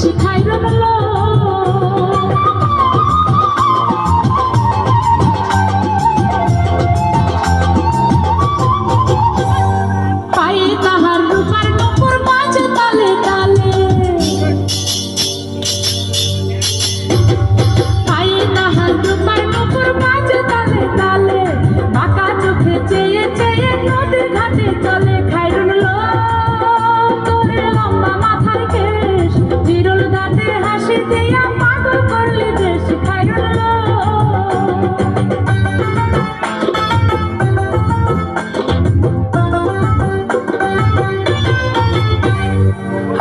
দেশি খাইরুল লোক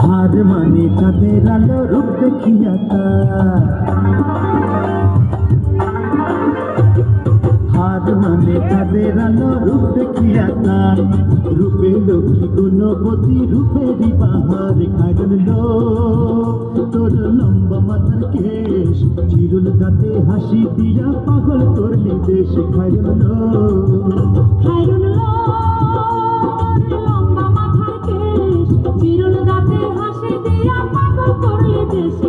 হার মানে তাদের আলো রূপ দেখিয়া হার মানে তাদের আলো রূপ দেখিয়া তার রূপে লক্ষ্মী গুণবতী রূপেরই বাহার খাইল চিরুল গাতে, হাসি দিয়া পাগল করলি দেশ খাইল খাইরুল লম্বা মাথার কেশ। চিরুল গাতে, হাসি দিয়া পাগল করলি দেশে